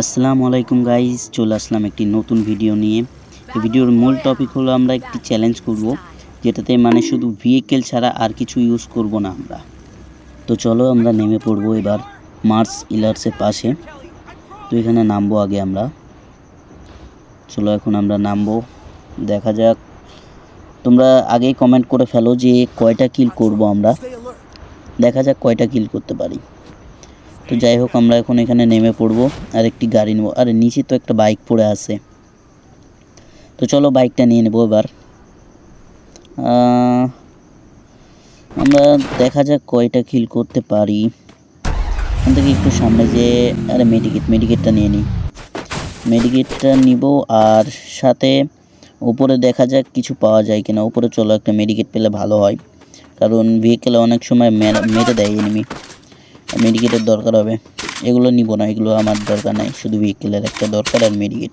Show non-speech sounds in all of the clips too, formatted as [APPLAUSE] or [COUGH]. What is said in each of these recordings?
আসসালামু আলাইকুম গাইজ চলে আসলাম একটি নতুন ভিডিও নিয়ে। এই ভিডিওর মূল টপিক হলো আমরা একটি চ্যালেঞ্জ করব, যেটাতে মানে শুধু ভেহিকেল ছাড়া আর কিছু ইউজ করব না আমরা। তো চলো আমরা নেমে পড়ব এবার মার্স ইলার্সের পাশে। তো এখানে নামবো আগে আমরা। চলো এখন আমরা নামবো, দেখা যাক। তোমরা আগেই কমেন্ট করে ফেলো যে কয়টা কিল করব আমরা। দেখা যাক কয়টা কিল করতে পারি। তো যাই হোক, আমরা এখন এখানে নেমে পড়ব আর একটি গাড়ি নেব। আর, নিচে তো একটা বাইক পড়ে আছে। তো চলো বাইকটা নিয়ে নেব এবার। আমরা দেখা যাক কয়টা কিল করতে পারি। এখান থেকে একটু সামনে যে আরে মেডিকেট মেডিকেটটা নিয়ে নিই মেডিকেটটা নিব আর সাথে উপরে দেখা যাক কিছু পাওয়া যায় কিনা। উপরে চলো একটা মেডিকেট পেলে ভালো হয়। কারণ ভেহিকেলে অনেক সময় মেরে- দেয় এনিমি মেডিকেটের দরকার হবে। এগুলো নিব না এগুলো আমার দরকার নাই শুধু ভেহিকেলের একটা দরকার আর মেডিকেট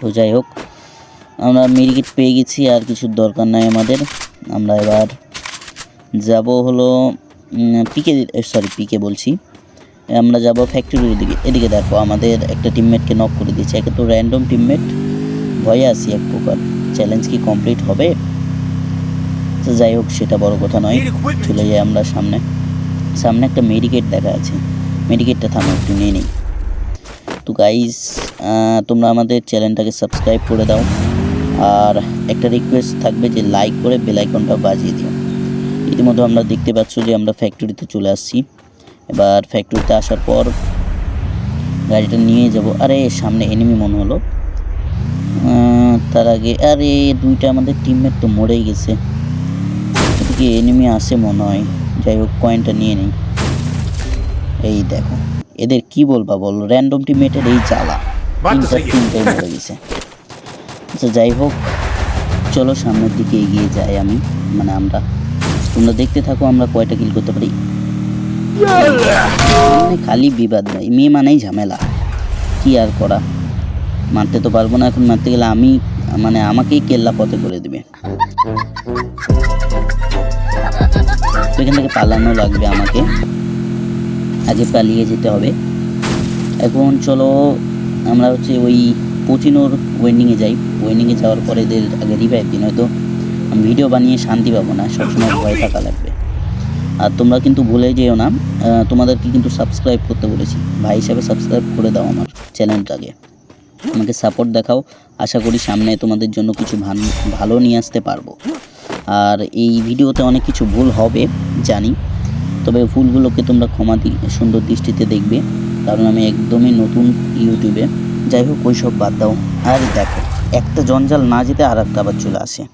তো যাই হোক আমরা মেডিকেট পেয়ে গেছি আর কিছুর দরকার নাই আমাদের। আমরা এবার যাব হলো পিকে সরি পিকে বলছি। আমরা যাব ফ্যাক্টরির দিকে। এদিকে দেখো আমাদের একটা টিমমেটকে নক করে দিয়েছে। একে তো র্যান্ডম টিমমেট ভয়ে আছি এক প্রকার। চ্যালেঞ্জ কি কমপ্লিট হবে? তো যাই হোক সেটা বড় কথা নয়। চলে যাই আমরা সামনে। সামনে একটা মেডিকেট দেখা আছে। মেডিকেটটা থামো, একটু নিয়ে নিই। তো গাইস তোমরা আমাদের চ্যানেলটাকে সাবস্ক্রাইব করে দাও। আর একটা রিকোয়েস্ট থাকবে যে লাইক করে বেল আইকনটা বাজিয়ে দিও। ইতিমধ্যে আমরা দেখতে পাচ্ছ যে আমরা ফ্যাক্টরিতে চলে আসছি। এবার ফ্যাক্টরিতে আসার পর গাড়িটা নিয়ে যাব। আরে, সামনে এনিমি মনে হলো। তার আগে, আরে, দুইটা আমাদের টিমমেট তো মরেই গেছে। এদিকে এনিমি আসে মনে হয়। যাই হোক কয়েনটা নিয়ে নিই। এই দেখো এদের কি বলবা বল? র্যান্ডম টিমমেটের এই জ্বালা। তো তিনটা তিনটাই মরে গেছে। [LAUGHS] আচ্ছা যাই হোক চলো সামনের দিকে এগিয়ে যাই আমি। মানে আমরা তোমরা দেখতে থাকো আমরা কয়টা কিল করতে পারি। মানে খালি বিবাদ নাই মেয়ে মানেই ঝামেলা। কি আর করা? মারতে তো পারব না এখন মারতে গেলে আমি মানে আমাকেই কেল্লা পথে করে দিবে। এখান থেকে পালানো লাগবে আমাকে। আগে পালিয়ে যেতে হবে। এখন চলো, আমরা হচ্ছে ওই পচিনোর ওয়েন্ডিংয়ে যাই। ওয়েন্ডিংয়ে যাওয়ার পরে এদের আগে রিভাইভ দিন, হয়তো আমি ভিডিও বানিয়ে শান্তি পাবো না, সবসময় ভয় থাকা লাগবে। আর তোমরা কিন্তু ভুলে যেও না তোমাদেরকে কিন্তু সাবস্ক্রাইব করতে বলেছি। ভাই হিসাবে সাবস্ক্রাইব করে দাও আমার চ্যানেলটাকে আমাকে সাপোর্ট দেখাও। আশা করি সামনে তোমাদের জন্য কিছু ভালো নিয়ে আসতে পারব। আর এই ভিডিওতে অনেক কিছু ভুল হবে, জানি। তবে ভুলগুলোকে তোমরা ক্ষমা সুন্দর দৃষ্টিতে দেখবে। কারণ আমি একদমই নতুন ইউটিউবে। যাই হোক ওই সব বাদ দাও। আর দেখো, একটা জঞ্জাল না যেতে আর একটা আবার চলে আসে।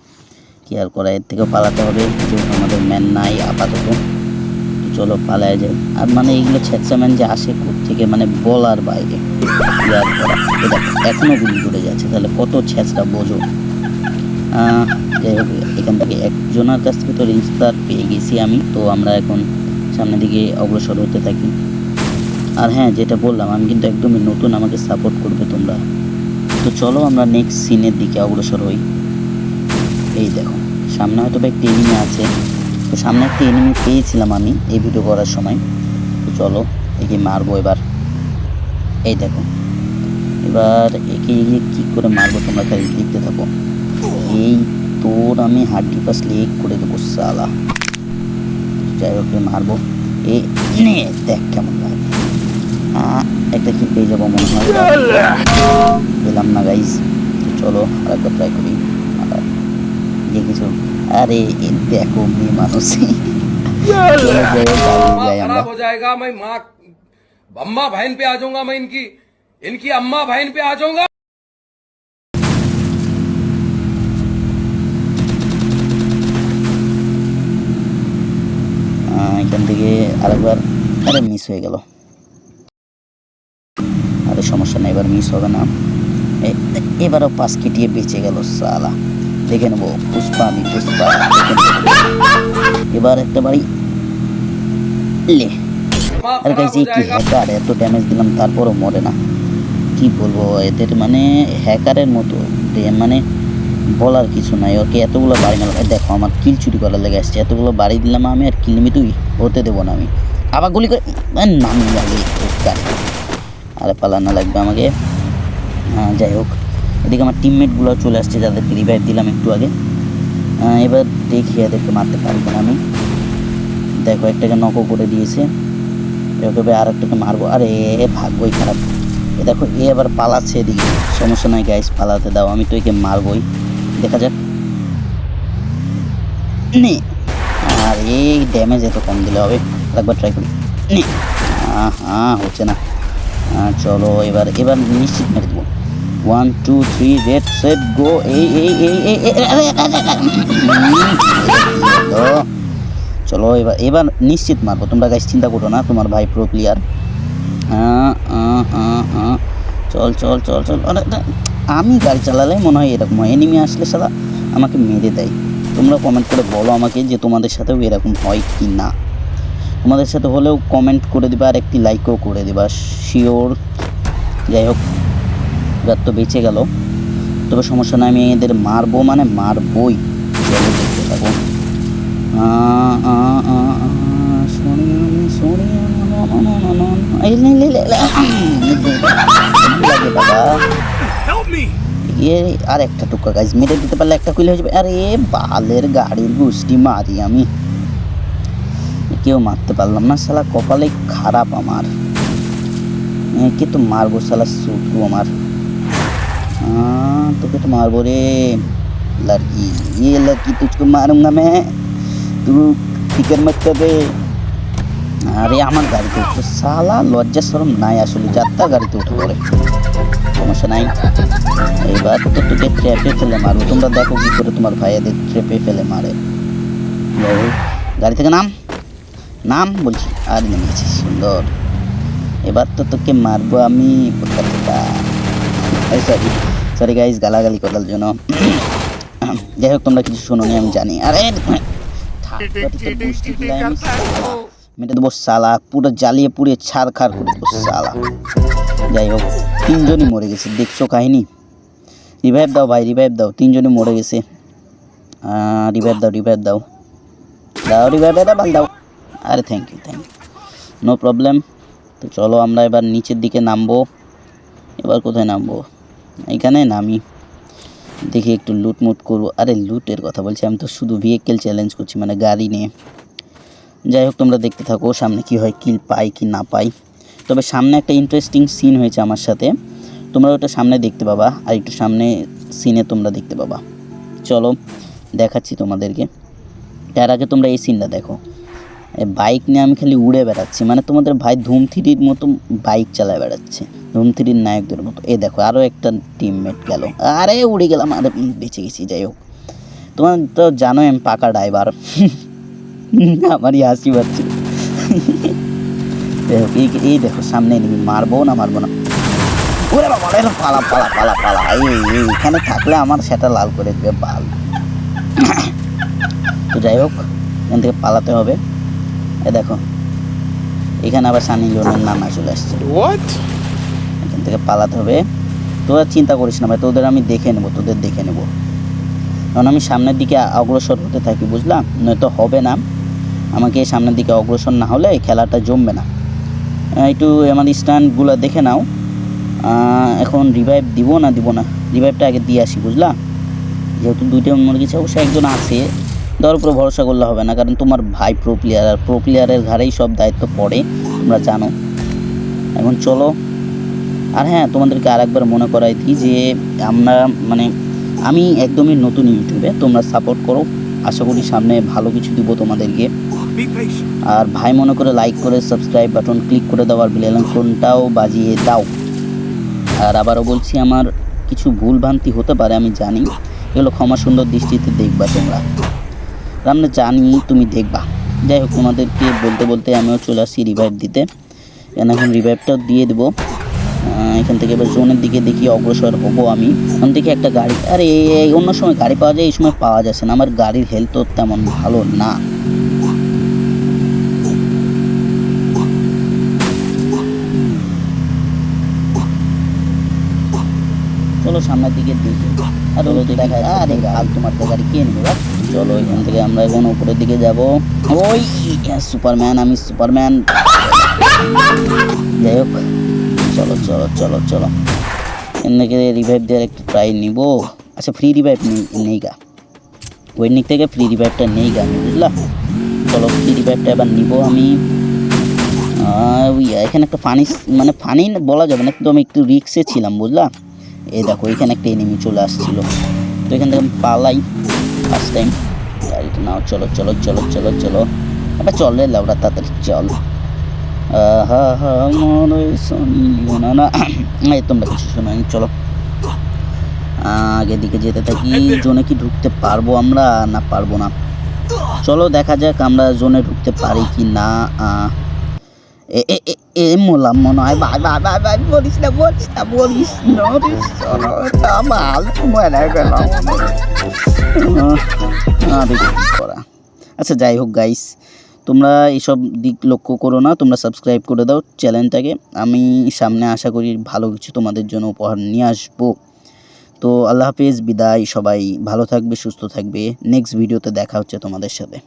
কি আর করা, এর থেকে পালাতে হবে। যেহেতু আমাদের ম্যান নাই আপাতত। চলো, পালায় যায় আর মানে এইগুলো ছেঁচা ম্যান যে আসে থেকে মানে বলার বাইরে। কি আর করা এখনও গুলি করে যাচ্ছে। তাহলে কত ছেঁচড়া বোঝো। এখান থেকে একজনের কাছ থেকে তো রেজিস্টার পেয়ে গেছি আমি, তো আমরা এখন সামনের দিকে অগ্রসর হতে থাকি। আর হ্যাঁ যেটা বললাম, আমি কিন্তু একদমই নতুন আমাকে সাপোর্ট করবে তোমরা। তো চলো আমরা নেক্সট সিনের দিকে অগ্রসর হই। এই দেখো, সামনে হয়তো বা একটি এনিমি আছে। তো সামনে একটি এনিমি পেয়েছিলাম আমি এই ভিডিও করার সময়। তো চলো, একে মারবো এবার। এই দেখো, এবার একে এগিয়ে কী করে মারবো তোমরা খালি দেখতে থাকো। তোর আমি হাড্ডি পাস লেগ করে দেবো সালা যাই হোক এ মারবো এ নে দেখ কেমন লাগে আহ, একটা কি পেয়ে যাবো মনে হয় পেলাম না গাইস চলো আর একটা ট্রাই করি আর যে কিছু আরে এ দেখো মেয়ে মানুষ চলো যাই হোক, আগে যাই আমরা खराब हो जाएगा मैं माँ अम्मा बहन पे आ जाऊंगा मैं इनकी इनकी अम्मा बहन पे आ जाऊंगा আরে মিস হয়ে গেল। আরে সমস্যা নেই, এবার মিস হবে না। এবারও পাস কেটিয়ে বেঁচে গেল সালা। দেখে নেব, পুষ্পা আমি পুষ্পা। এবার একটা বাড়ি লে। আর এই কি হ্যাকার এত ড্যামেজ দিলাম, তারপরও মরে না। কি বলব, এদের মানে হ্যাকারের মতো। মানে বলার কিছু নাই। ওকে এতগুলো বাড়ি না দেখো, আমার কিল চুরি করার লেগে আসছে। এতগুলো বাড়ি দিলাম আমি, আর কিল তুই? হতে দেবো না আমি। আবার গুলি করে নামি লাগে আরে পালানো লাগবে আমাকে। আহ, যাই হোক। এদিকে আমার টিমমেটগুলো চলে আসছে যাদেরকে রিভাইভ দিলাম একটু আগে। আহ, এবার দেখি এদেরকে মারতে পারব না আমি। দেখো একটাকে নকও করে দিয়েছে। এভাবে আর একটাকে মারবো। আরে এ ভাগ্যই খারাপ। এ দেখো এ আবার পালাচ্ছে এদিকে। সমস্যা নাই গাইস পালাতে দাও। আমি তো একে মারবই। দেখা যাক। নে। আর এই ড্যামেজ এত কম দিলে হবে। একবার ট্রাই করি। হ্যাঁ হচ্ছে না। চলো, এবার এবার নিশ্চিত মেরে দেবো। One two three red set go এই এই এই চলো, এবার এবার নিশ্চিত মারবো। তোমরা গাইস চিন্তা করো না, তোমার ভাই প্রো প্লেয়ার চল চল চল চল। আমি গাড়ি চালালে মনে হয় এরকম হয়। এনিমি আসলে সারা আমাকে মেরে দেয়। তোমরা কমেন্ট করে বলো আমাকে যে তোমাদের সাথেও এরকম হয় কি না তোমাদের সাথে হলেও কমেন্ট করে দিবা আর একটি লাইকও করে দিবা। শিওর যাই হোক এবার তো বেঁচে গেল। তবে সমস্যা নাই আমি এদের মারবো মানে মারবই। দেখতে থাকো। না, না, না, না, না, না। আর একটা টুকা গাইজ মেরে দিতে পারলে একটা কুইল হয়ে যাবে। আরে বালের গাড়ির গুষ্টি মারি আমি। কেউ মারতে পারলাম না শালা কপালে খারাপ আমার একে তো মারবো শালা শুটু আমার हाँ, তোকে তো মারবো রে लड़की ये लड़की तुझको मारूंगा मैं तू फिक्र मत कर रे আরে আমার গাড়িতে উঠতো সালা লজ্জা সরম নাই আসলে যাত্রা গাড়িতে উঠে পড়ে সমস্যা নাই এইবার তো তোকে ট্র্যাপে ফেলে মারবো তোমরা দেখো কি করে তোমার ভাইয়াদের ট্র্যাপে ফেলে মারে যাই হোক, গাড়ি থেকে নাম নাম বলছি, আর নেমে গেছি সুন্দর। এবার তো তোকে মারবো আমি সরি সরি গাইজ গালাগালি করার জন্য। [CLEARS THROAT] যাই হোক, তোমরা কিছু শোনো আমি জানি। আরে। মেটে দেবো সালা পুরো জ্বালিয়ে পুড়িয়ে ছাড় খাড় করে দেবো সালা যাই হোক, তিনজনই মরে গেছে, দেখছ কাহিনী? রিভাইভ দাও ভাই রিভাইভ দাও, তিনজনই মরে গেছে। রিভাইভ দাও রিভাইভ দাও। দাও রিভাইভ দাও দাও। আরে thank you thank you no problem তো চলো আমরা এবার নিচের দিকে নামবো। এবার কোথায় নামবো? এখানে নামি দেখি একটু লুটমুট করব। আরে লুটের কথা বলছি, আমি তো শুধু ভেহিকেল চ্যালেঞ্জ করছি মানে গাড়ি নিয়ে। যাই হোক, তোমরা দেখতে থাকো সামনে কি হয় কিল পাই কি না পাই। তবে সামনে একটা ইন্টারেস্টিং সিন হয়েছে আমার সাথে। তোমরা ওটা সামনে দেখতে পাবা, আর একটু সামনে সিনে তোমরা দেখতে পাবা। চলো, দেখাচ্ছি তোমাদেরকে। তার আগে তোমরা এই সিনটা দেখো। বাইক নিয়ে আমি খালি উড়ে বেড়াচ্ছি। মানে তোমাদের ভাই ধুম থ্রির মতো বাইক চালায় বেড়াচ্ছে। ধুম থ্রির নায়কদের মতো। এ দেখো আরও একটা টিমমেট গেল। আরে উড়ে গেলাম। আরে বেঁচে গেছি, যাই হোক। তোমার তো জানো আমি পাকা ড্রাইভার [LAUGHS] আমারই হাসি পাচ্ছে দেখো এই দেখো, সামনে নিবি মারবো না মারবো না। পালা পালা পালা পালা। এই থাকলে আমার সেটা লাল করে দেবে, বাল। [COUGHS] তো যাই হোক, এখান থেকে পালাতে হবে। এ দেখো। এখানে আবার সানি লিওনের নানা চলে আসছে? এখান থেকে পালাতে হবে। তোরা চিন্তা করিস না ভাই তোদের আমি দেখে নেব তোদের দেখে নেব। কারণ আমি সামনের দিকে অগ্রসর হতে থাকি বুঝলাম নয়তো হবে না। আমাকে সামনের দিকে অগ্রসর না হলে খেলাটা জমবে না। একটু আমার স্ট্যান্ডগুলো দেখে নাও। এখন রিভাইভ দিব না দিব না। রিভাইভটা আগে দিয়ে আসি বুঝলা? যেহেতু দুইটা মরে গেছে অবশ্যই একজন আছে। তার উপরে ভরসা করলে হবে না, কারণ তোমার ভাই প্রো প্লেয়ার আর প্রো প্লেয়ারের ঘাড়েই সব দায়িত্ব পড়ে তোমরা জানো। এখন চলো। আর হ্যাঁ তোমাদেরকে আরেকবার মনে করাই দিই যে আমরা মানে আমি একদমই নতুন ইউটিউবে, তোমরা সাপোর্ট করো। আশা করি সামনে ভালো কিছু দিব তোমাদেরকে। আর ভাই মনে করে লাইক করে সাবস্ক্রাইব বাটন ক্লিক করে দেওয়ার বেল ফোনটাও বাজিয়ে দাও। আর আবারও বলছি, আমার কিছু ভুল ভ্রান্তি হতে পারে, আমি জানি। এগুলো ক্ষমা সুন্দর দৃষ্টিতে দেখবা তোমরা। আর আমরা জানি তুমি দেখবা। যাই হোক, তোমাদেরকে বলতে বলতে আমিও চলে আসছি রিভাইভ দিতে। এখানে এখন রিভাইভটাও দিয়ে দেবো। এখান থেকে এবার জোনের দিকে দেখি অগ্রসর হব আমি। ওখান থেকে একটা গাড়ি, আরে, এই- অন্য সময় গাড়ি পাওয়া যায়, এই সময় পাওয়া যাচ্ছে না। আমার গাড়ির হেলথ তো তেমন ভালো না। চলো সামনের দিকে দেখি। আর দেখা আরে তোমার গাড়ি কে নেবে? চলো, এখান থেকে আমরা এখন উপরের দিকে যাব। ওই সুপারম্যান, আমি সুপারম্যান। যাই হোক, চলো চলো চলো চলো। এর থেকে রিভাইভ দেওয়ার একটু ট্রাই নিব। আচ্ছা ফ্রি রিভাইভ নেই গা। ওয়েনিক থেকে ফ্রি রিভাইভটা নেই গা আমি বুঝলা? চলো ফ্রি রিভাইভটা এবার নিব আমি। ওই, এখানে একটা ফানি মানে ফানি বলা যাবে না, কিন্তু আমি একটু রিক্সে ছিলাম, বুঝলা? এই দেখো, এখানে একটা এনিমি চলে আসছিল। তো এখান থেকে আমি পালাই। ফার্স্ট টাইম গাড়িটা নাও চলো চলো চলো চলো চলো এবার চল রে লাউডা তাড়াতাড়ি চল হা শুনিও না না এই তোমরা কিছু শোনো চলো আগে দিকে যেতে থাকি জোনে কি ঢুকতে পারব আমরা না পারব না চলো দেখা যাক আমরা জোনে ঢুকতে পারি কি না এ মোলাম মনে হয়, ভাই ভাই ভাই ভাই, বলিস না বলিস না বলিস না আচ্ছা যাই হোক গাইস তোমরা এইসব দিক লক্ষ্য করো না, তোমরা সাবস্ক্রাইব করে দাও চ্যানেলটাকে আমি সামনে আশা করি ভালো কিছু তোমাদের জন্য উপহার নিয়ে আসব। তো আল্লাহ হাফিজ, বিদায়, সবাই ভালো থাকবে, সুস্থ থাকবে। নেক্সট ভিডিওতে দেখা হচ্ছে তোমাদের সাথে।